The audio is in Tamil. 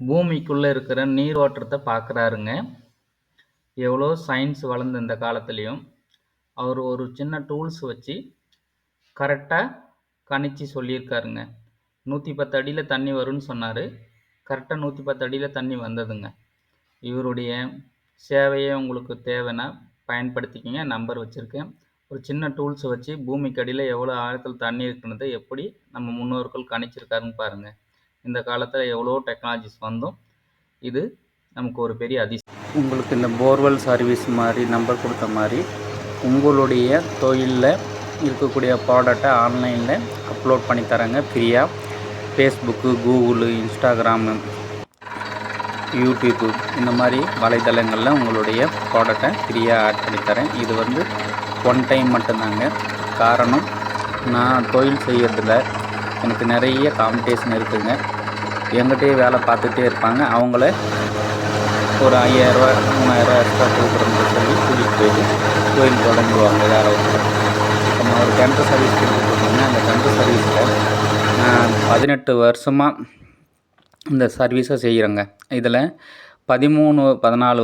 பூமிக்குள்ளே இருக்கிற நீரோட்டத்தை பார்க்குறாருங்க. எவ்வளோ சயின்ஸ் வளர்ந்த இந்த காலத்துலேயும் அவர் ஒரு சின்ன டூல்ஸ் வச்சு கரெக்டாக கணிச்சு சொல்லியிருக்காருங்க. நூற்றி பத்து அடியில் தண்ணி வரும்னு சொன்னார். கரெக்டாக நூற்றி பத்து அடியில் தண்ணி வந்ததுங்க. இவருடைய சேவையை உங்களுக்கு தேவைன்னா பயன்படுத்திக்கிங்க. நம்பர் வச்சுருக்கேன். ஒரு சின்ன டூல்ஸ் வச்சு பூமிக்கு அடியில் எவ்வளோ ஆழத்தில் தண்ணி இருக்குன்றதை எப்படி நம்ம முன்னோர்கள் கணிச்சிருக்காருன்னு பாருங்கள் இந்த காலத்தில் எவ்வளோ டெக்னாலஜிஸ் வந்தும் இது நமக்கு ஒரு பெரிய அதிசயம் உங்களுக்கு இந்த போர்வெல் சர்வீஸ் மாதிரி நம்பர் கொடுத்த மாதிரி உங்களுடைய தொழிலில் இருக்கக்கூடிய ப்ராடக்டை ஆன்லைனில் அப்லோட் பண்ணி தரேங்க. ஃப்ரீயாக ஃபேஸ்புக்கு கூகுளு இன்ஸ்டாகிராமு யூடியூப்பு இந்த மாதிரி வலைத்தளங்களில் உங்களுடைய ப்ராடக்டை ஃப்ரீயாக ஆட் பண்ணி தரேன். இது வந்து ஒன் டைம் மட்டும்தாங்க. காரணம் நான் தொழில் செய்கிறதுல எனக்கு நிறைய காம்படிஷன் இருக்குதுங்க எங்கிட்டயே வேலை பார்த்துட்டே இருப்பாங்க. அவங்கள ஒரு ஐயாயிரரூவா மூணாயிரரூவா எக்ஸ்ட்ரா கொடுக்குறோம்னு சொல்லி கூட்டிகிட்டு போயிட்டு கோயில் தொடங்குவாங்க யாரோ ஒருத்தர். நம்ம ஒரு டென்ட் சர்வீஸ் கொடுத்துருக்கோங்க அந்த டென்ட் சர்வீஸில் பதினெட்டு வருஷமாக இந்த சர்வீஸை செய்கிறேங்க இதில் பதிமூணு பதினாலு